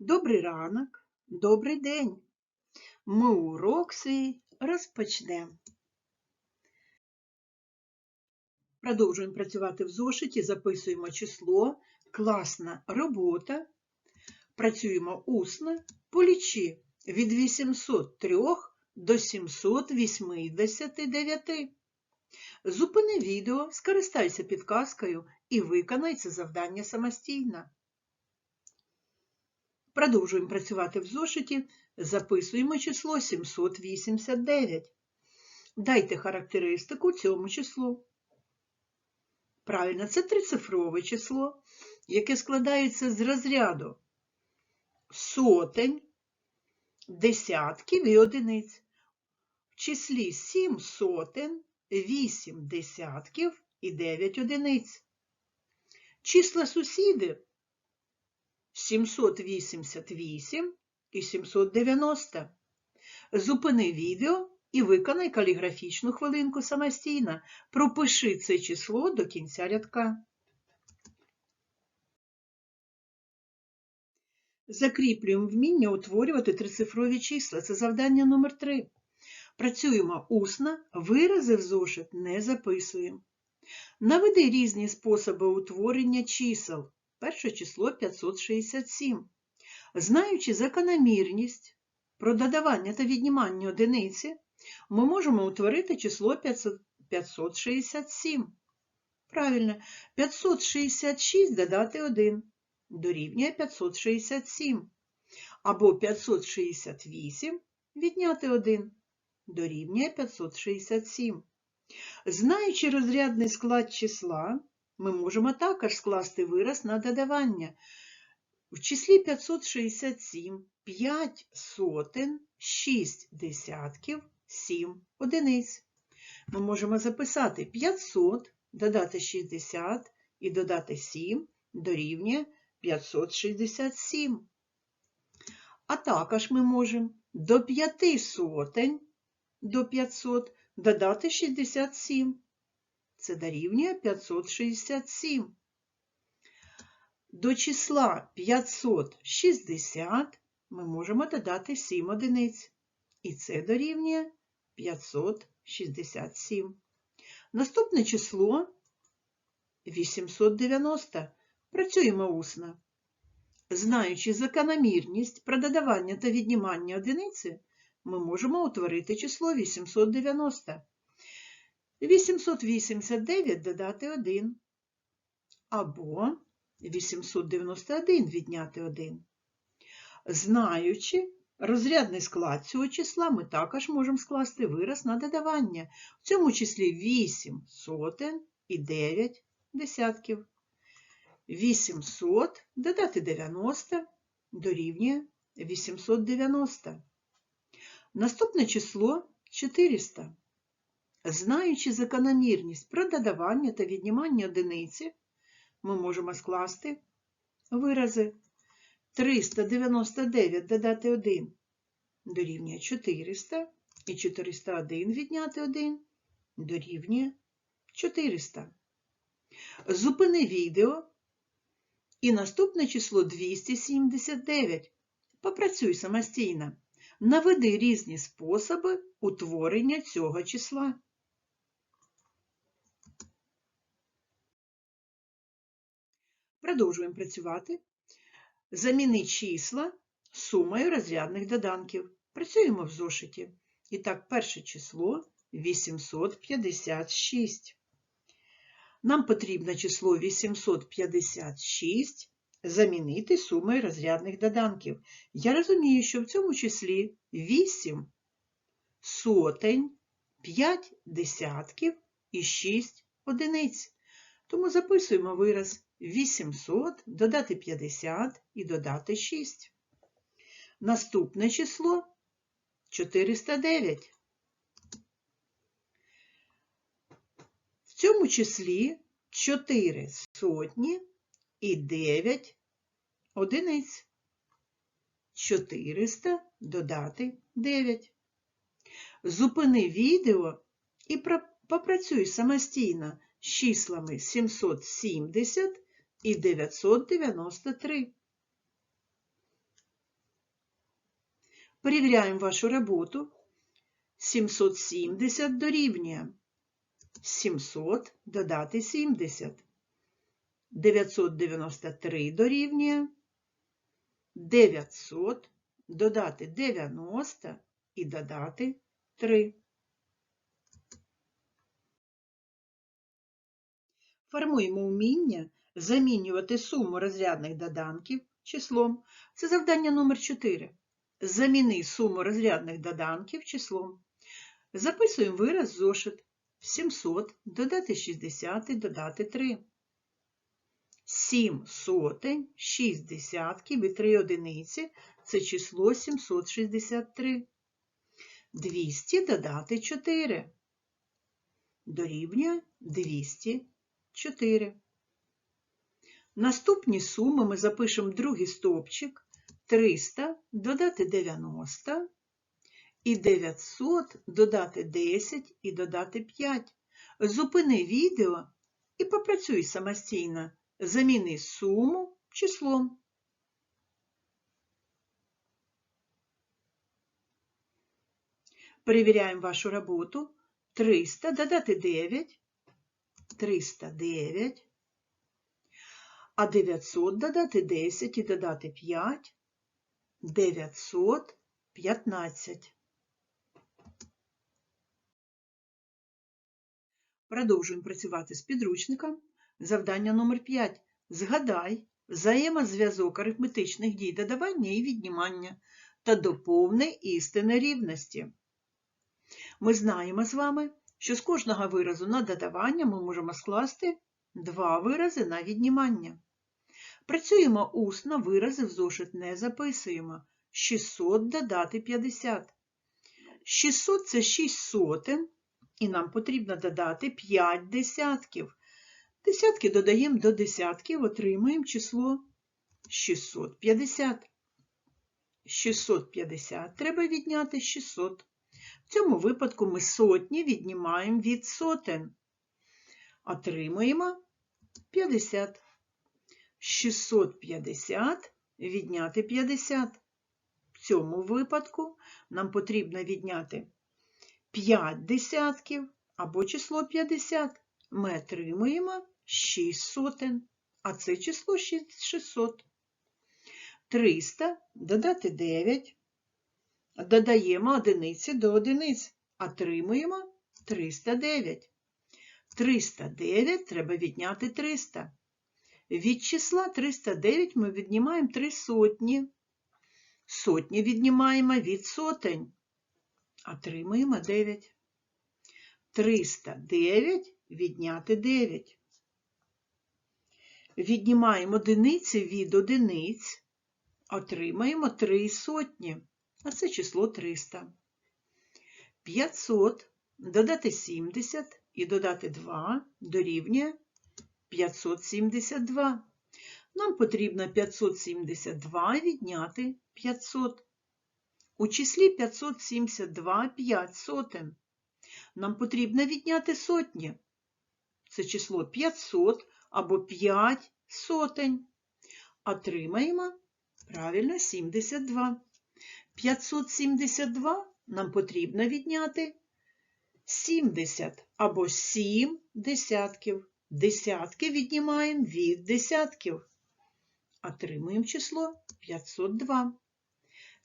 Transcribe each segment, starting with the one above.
Добрий ранок, добрий день. Ми урок свій розпочнемо. Продовжуємо працювати в зошиті, записуємо число, класна робота. Працюємо усно, полічи від 803 до 789. Зупини відео, скористайся підказкою і виконай це завдання самостійно. Продовжуємо працювати в зошиті, записуємо число 789. Дайте характеристику цьому числу. Правильно, це трицифрове число, яке складається з розряду сотень, десятків і одиниць. В числі 7 сотень, 8 десятків і 9 одиниць. Числа сусіди 788 і 790. Зупини відео і виконай каліграфічну хвилинку самостійно. Пропиши це число до кінця рядка. Закріплюємо вміння утворювати трицифрові числа. Це завдання номер 3. Працюємо усно, вирази в зошит не записуємо. Наведи різні способи утворення чисел. Перше число 567. Знаючи закономірність про додавання та віднімання одиниці, ми можемо утворити число 567. Правильно, 566 додати 1 дорівнює 567. Або 568 відняти 1 дорівнює 567. Знаючи розрядний склад числа, ми можемо також скласти вираз на додавання. В числі 567 5 сотень, 6 десятків, 7 одиниць. Ми можемо записати 500, додати 60 і додати 7 дорівнює 567. А також ми можемо до 5 сотень до 500 додати 67. Це дорівнює 567. До числа 560 ми можемо додати 7 одиниць. І це дорівнює 567. Наступне число 890. Працюємо усно. Знаючи закономірність про додавання та віднімання одиниці, ми можемо утворити число 890. 889 додати 1. Або 891 відняти 1. Знаючи розрядний склад цього числа, ми також можемо скласти вираз на додавання. В цьому числі 8 сотень і 9 десятків. 800 додати 90 дорівнює 890. Наступне число 400. Знаючи закономірність про та віднімання одиниці, ми можемо скласти вирази 399 додати 1 дорівнює 400 і 401 відняти 1 дорівнює 400. Зупини відео і наступне число 279. Попрацюй самостійно. Наведи різні способи утворення цього числа. Продовжуємо працювати. Заміни числа сумою розрядних доданків. Працюємо в зошиті. І так, перше число 856. Нам потрібно число 856 замінити сумою розрядних доданків. Я розумію, що в цьому числі 8 сотень, 5 десятків і 6 одиниць. Тому записуємо вираз 800 додати 50 і додати 6. Наступне число 409. В цьому числі 4 сотні і 9 одиниць. 400 додати 9. Зупини відео і попрацюй самостійно з числами 770 і 993. Перевіряємо вашу роботу. 770 дорівнює 700 додати 70. 993 дорівнює 900 додати 90 і додати 3. Формуємо вміння замінювати суму розрядних доданків числом. Це завдання номер 4. Заміни суму розрядних доданків числом. Записуємо вираз зошит. 700 додати 60 додати 3. 7 сотень, 6 десятків і 3 одиниці – це число 763. 200 додати 4. Дорівнює 204. Наступні суми ми запишемо другий стовпчик. 300 додати 90 і 900 додати 10 і додати 5. Зупини відео і попрацюй самостійно. Заміни суму числом. Перевіряємо вашу роботу. 300 додати 9, 309, а 900 додати 10 і додати 5, 915. Продовжуємо працювати з підручником. Завдання номер 5. Згадай взаємозв'язок арифметичних дій додавання і віднімання та доповни істини рівності. Ми знаємо з вами, що з кожного виразу на додавання ми можемо скласти два вирази на віднімання. Працюємо усно, вирази в зошит не записуємо. 600 додати 50. 600 – це 6 сотень, і нам потрібно додати 5 десятків. Десятки додаємо до десятків, отримуємо число 650. 650 треба відняти 600. В цьому випадку ми сотні віднімаємо від сотень. Отримуємо 50. 650 відняти 50. В цьому випадку нам потрібно відняти 5 десятків або число 50. Ми отримуємо 6 сотень, а це число 600. 300 додати 9. Додаємо одиниці до одиниць. Отримуємо 309. 309 треба відняти 300. Від числа 309 ми віднімаємо 3 сотні. Сотні віднімаємо від сотень. Отримуємо 9. 309 відняти 9. Віднімаємо одиниці від одиниць. Отримаємо 3 сотні. А це число 300. 500 додати 70 і додати 2 дорівнює 572. Нам потрібно 572 відняти 500. У числі 572 5 сотень. Нам потрібно відняти сотні. Це число 500 або 5 сотень. Отримаємо правильно 72. 572 нам потрібно відняти 70 або 7 десятків. Десятки віднімаємо від десятків. Отримуємо число 502.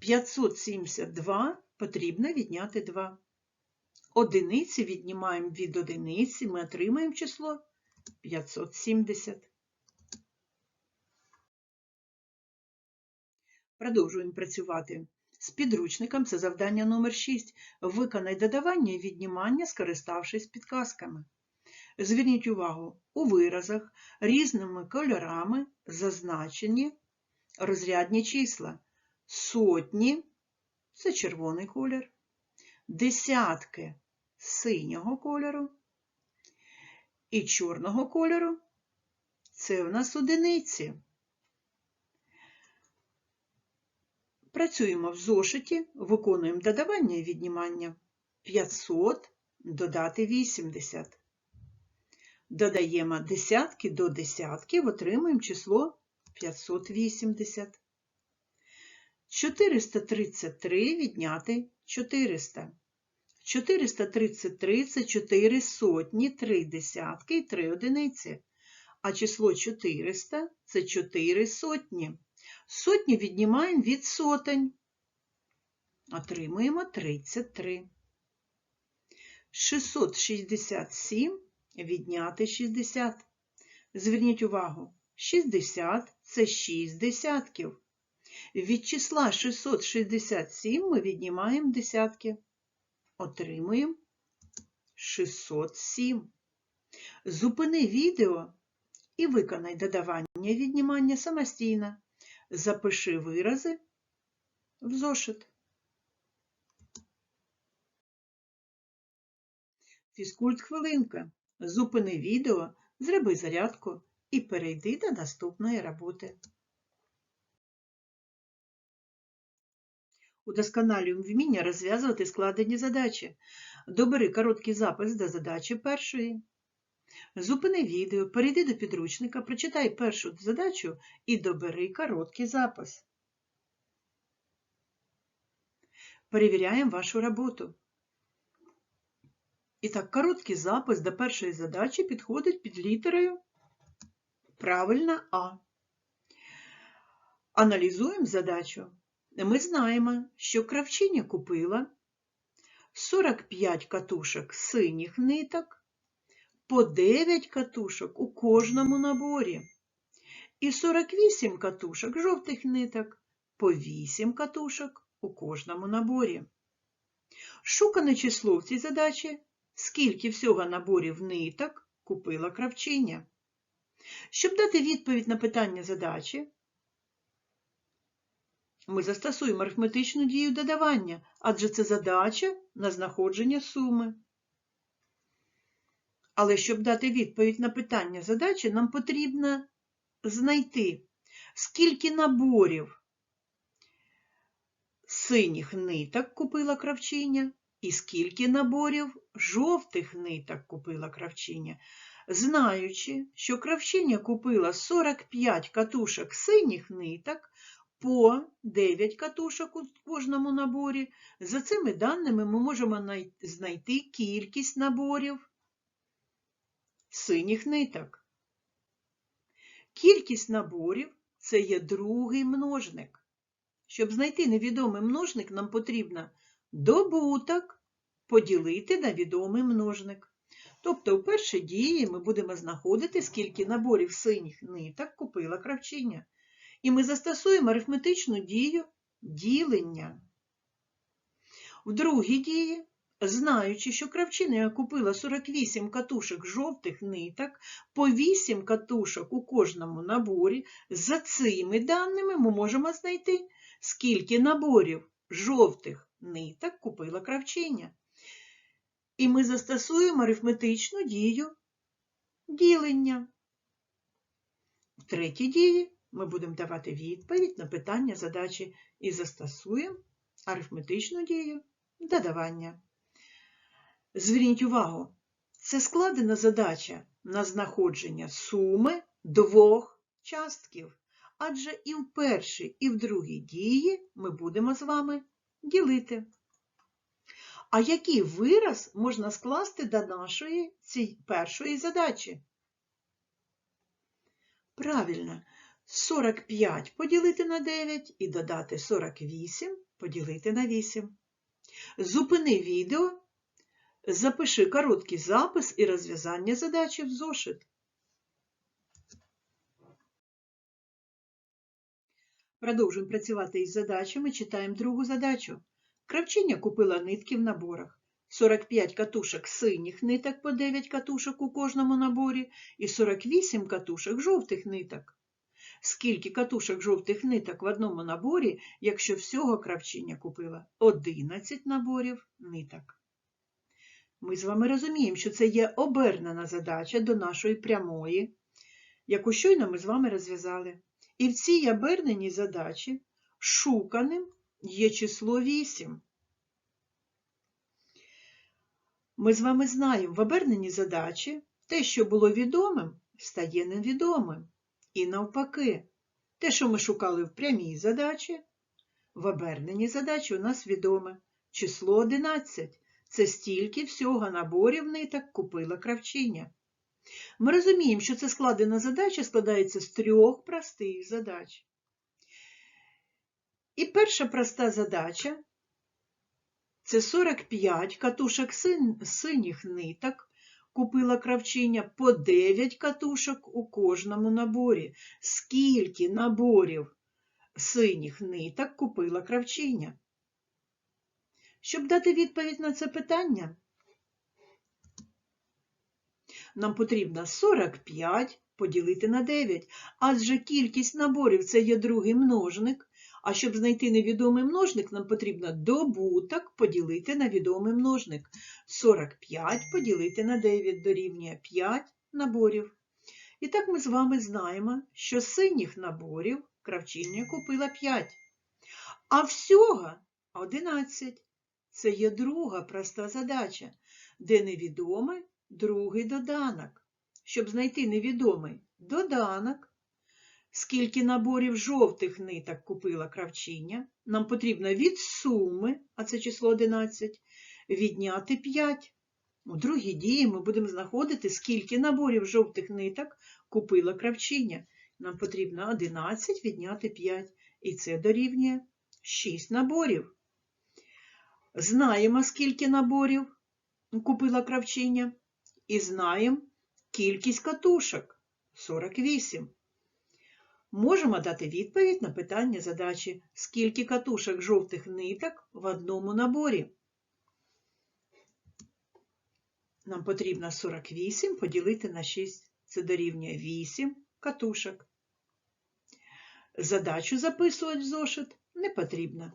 572 потрібно відняти 2. Одиниці віднімаємо від одиниці, ми отримаємо число 570. Продовжуємо працювати з підручником. Це завдання номер 6. Виконай додавання і віднімання, скориставшись підказками. Зверніть увагу, у виразах різними кольорами зазначені розрядні числа. Сотні це червоний колір, десятки синього кольору і чорного кольору це у нас одиниці. Працюємо в зошиті, виконуємо додавання і віднімання. 500 додати 80. Додаємо десятки до десятків, отримуємо число 580. 433 відняти 400. 433 це 4 сотні, 3 десятки і 3 одиниці. А число 400 це 4 сотні. Сотні віднімаємо від сотень. Отримуємо 33. 667 відняти 60. Зверніть увагу, 60 це 6 десятків. Від числа 667 ми віднімаємо десятки. Отримуємо 607. Зупини відео і виконай додавання віднімання самостійно. Запиши вирази в зошит. Фізкульт хвилинка. Зупини відео, зроби зарядку і перейди до наступної роботи. Удосконалюємо вміння розв'язувати складені задачі. Добери короткий запис до задачі першої. Зупини відео, перейди до підручника, прочитай першу задачу і добери короткий запис. Перевіряємо вашу роботу. І так, короткий запис до першої задачі підходить під літерою правильно А. Аналізуємо задачу. Ми знаємо, що кравчиня купила 45 катушок синіх ниток, по 9 катушок у кожному наборі, і 48 катушок жовтих ниток, по 8 катушок у кожному наборі. Шукане число в цій задачі, скільки всього наборів ниток купила кравчиня. Щоб дати відповідь на питання задачі, ми застосуємо арифметичну дію додавання, адже це задача на знаходження суми. Але щоб дати відповідь на питання задачі, нам потрібно знайти, скільки наборів синіх ниток купила кравчиня і скільки наборів жовтих ниток купила кравчиня. Знаючи, що кравчиня купила 45 катушок синіх ниток, по 9 катушок у кожному наборі. За цими даними ми можемо знайти кількість наборів синіх ниток. Кількість наборів це є другий множник. Щоб знайти невідомий множник, нам потрібно добуток поділити на відомий множник. Тобто, у першій дії ми будемо знаходити, скільки наборів синіх ниток купила кравчиня. І ми застосуємо арифметичну дію ділення. В другій дії, знаючи, що кравчиня купила 48 катушок жовтих ниток, по 8 катушок у кожному наборі, за цими даними ми можемо знайти, скільки наборів жовтих ниток купила кравчиня. І ми застосуємо арифметичну дію ділення. В третій дії ми будемо давати відповідь на питання задачі і застосуємо арифметичну дію додавання. Зверніть увагу, це складена задача на знаходження суми двох частків, адже і в першій, і в другій дії ми будемо з вами ділити. А який вираз можна скласти до нашої цієї першої задачі? Правильно, 45 поділити на 9 і додати 48 поділити на 8. Зупини відео, запиши короткий запис і розв'язання задачі в зошит. Продовжуємо працювати із задачами, читаємо другу задачу. Кравчиня купила нитки в наборах. 45 катушок синіх ниток по 9 катушок у кожному наборі і 48 катушок жовтих ниток. Скільки катушок жовтих ниток в одному наборі, якщо всього кравчиня купила 11 наборів ниток. Ми з вами розуміємо, що це є обернена задача до нашої прямої, яку щойно ми з вами розв'язали. І в цій оберненій задачі шуканим є число 8. Ми з вами знаємо в оберненій задачі те, що було відомим, стає невідомим. І навпаки, те, що ми шукали в прямій задачі, В оберненій задачі у нас відоме число 11. Це стільки всього наборів ниток купила кравчиня. Ми розуміємо, що це складена задача складається з трьох простих задач. І перша проста задача це 45 катушок синіх ниток купила кравчиня по 9 катушок у кожному наборі. Скільки наборів синіх ниток купила кравчиня? Щоб дати відповідь на це питання, нам потрібно 45 поділити на 9, адже кількість наборів це є другий множник, а щоб знайти невідомий множник, нам потрібно добуток поділити на відомий множник. 45 поділити на 9 дорівнює 5 наборів. І так ми з вами знаємо, що синіх наборів кравчиня купила 5, а всього 11. Це є друга проста задача, де невідомий другий доданок. Щоб знайти невідомий доданок, скільки наборів жовтих ниток купила кравчиня, нам потрібно від суми, а це число 11, відняти 5. У другій дії ми будемо знаходити, скільки наборів жовтих ниток купила кравчиня. Нам потрібно 11 відняти 5, і це дорівнює 6 наборів. Знаємо, скільки наборів купила кравчиня, і знаємо кількість катушок 48. Можемо дати відповідь на питання задачі, скільки катушок жовтих ниток в одному наборі. Нам потрібно 48 поділити на 6. Це дорівнює 8 катушок. Задачу записувати в зошит не потрібно.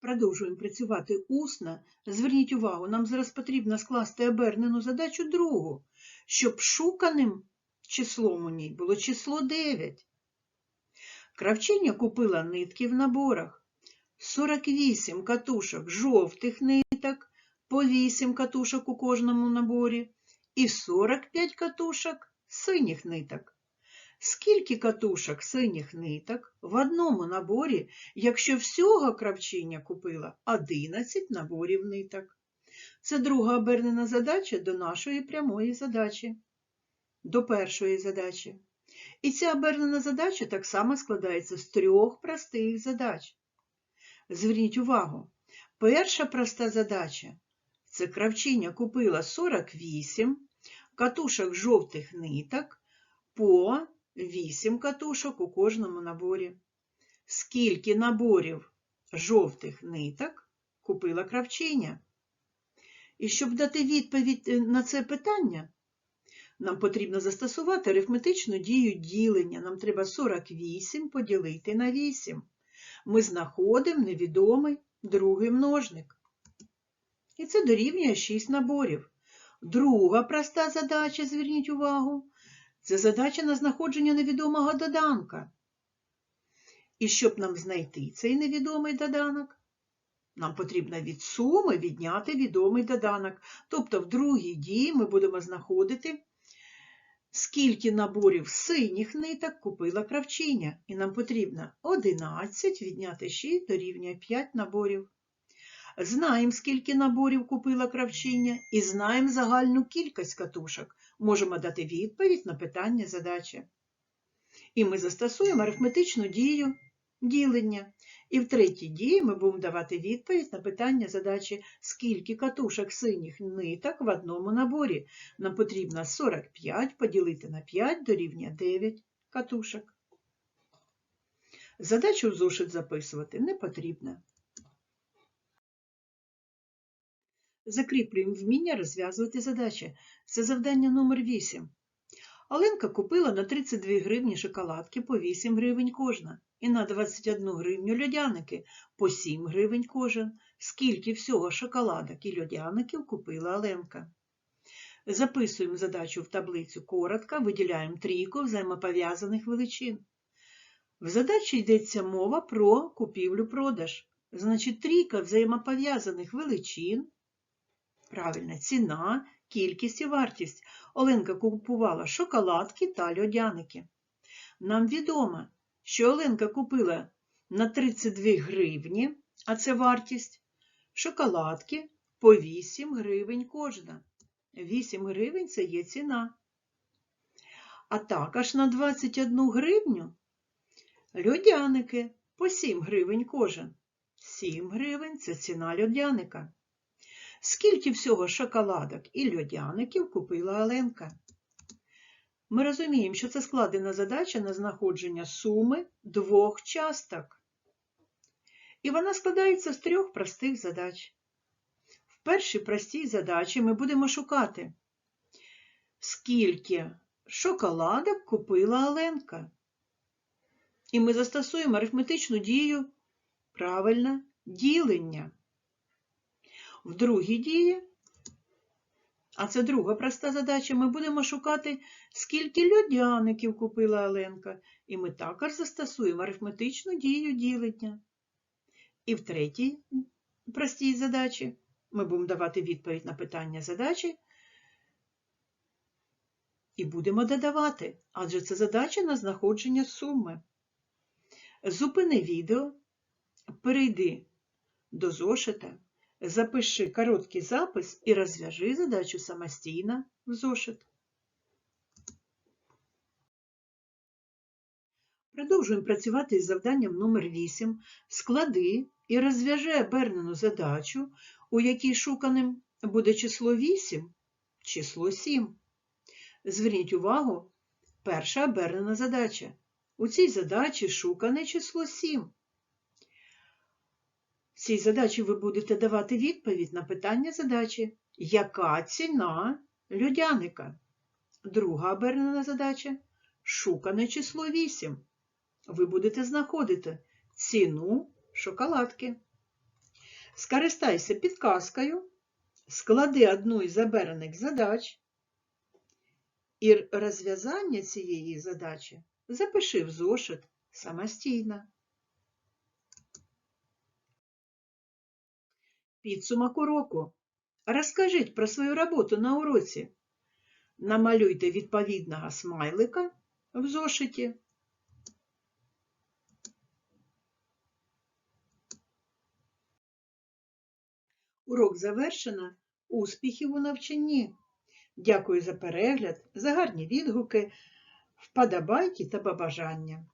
Продовжуємо працювати усно. Зверніть увагу, нам зараз потрібно скласти обернену задачу другу, щоб шуканим числом у ній було число 9. Кравчиня купила нитки в наборах. 48 катушок жовтих ниток, по 8 катушок у кожному наборі, і 45 катушок синіх ниток. Скільки катушок синіх ниток в одному наборі, якщо всього кравчиня купила 11 наборів ниток? Це друга обернена задача до нашої прямої задачі, до першої задачі. І ця обернена задача так само складається з трьох простих задач. Зверніть увагу, перша проста задача це кравчиня купила 48 катушок жовтих ниток по 8 катушок у кожному наборі. Скільки наборів жовтих ниток купила кравчиня? І щоб дати відповідь на це питання, нам потрібно застосувати арифметичну дію ділення. Нам треба 48 поділити на 8. Ми знаходимо невідомий другий множник. І це дорівнює 6 наборів. Друга проста задача, зверніть увагу, це задача на знаходження невідомого доданка. І щоб нам знайти цей невідомий доданок, нам потрібно від суми відняти відомий доданок. Тобто в другій дії ми будемо знаходити, скільки наборів синіх ниток купила кравчиня. І нам потрібно 11 відняти 6 дорівнює 5 наборів. Знаємо, скільки наборів купила кравчиня, і знаємо загальну кількість катушок. Можемо дати відповідь на питання задачі. І ми застосуємо арифметичну дію ділення. І в третій дії ми будемо давати відповідь на питання задачі, скільки катушок синіх ниток в одному наборі. Нам потрібно 45 поділити на 5 дорівнює 9 катушок. Задачу в зошит записувати не потрібно. Закріплюємо вміння розв'язувати задачі. Це завдання номер 8. Оленка купила на 32 гривні шоколадки по 8 гривень кожна і на 21 гривню льодяники по 7 гривень кожен. Скільки всього шоколадок і льодяників купила Оленка. Записуємо задачу в таблицю коротко, виділяємо трійку взаємопов'язаних величин. В задачі йдеться мова про купівлю-продаж. Значить, трійка взаємопов'язаних величин. Правильно, ціна, кількість і вартість. Оленка купувала шоколадки та льодяники. Нам відомо, що Оленка купила на 32 гривні, а це вартість, шоколадки по 8 гривень кожна. 8 гривень це є ціна. А також на 21 гривню льодяники по 7 гривень кожен. 7 гривень це ціна льодяника. Скільки всього шоколадок і льодяників купила Оленка? Ми розуміємо, що це складена задача на знаходження суми двох часток. І вона складається з трьох простих задач. В першій простій задачі ми будемо шукати, скільки шоколадок купила Оленка. І ми застосуємо арифметичну дію правильно ділення. В другій дії, а це друга проста задача, ми будемо шукати, скільки льодяників купила Оленка, і ми також застосуємо арифметичну дію ділення. І в третій простій задачі ми будемо давати відповідь на питання задачі і будемо додавати, адже це задача на знаходження суми. Зупини відео, перейди до зошита, запиши короткий запис і розв'яжи задачу самостійно в зошит. Продовжуємо працювати із завданням номер 8 Склади і розв'яжи обернену задачу, у якій шуканим буде число 8, число 7. Зверніть увагу, перша обернена задача. У цій задачі шукане число 7. Цій задачі ви будете давати відповідь на питання задачі, яка ціна людяника? Друга обернена задача шукане число 8. Ви будете знаходити ціну шоколадки. Скористайся підказкою, склади одну із оберених задач і розв'язання цієї задачі запиши в зошит самостійно. Підсумок уроку. Розкажіть про свою роботу на уроці. Намалюйте відповідного смайлика в зошиті. Урок завершено. Успіхів у навчанні! Дякую за перегляд, за гарні відгуки, вподобайки та побажання.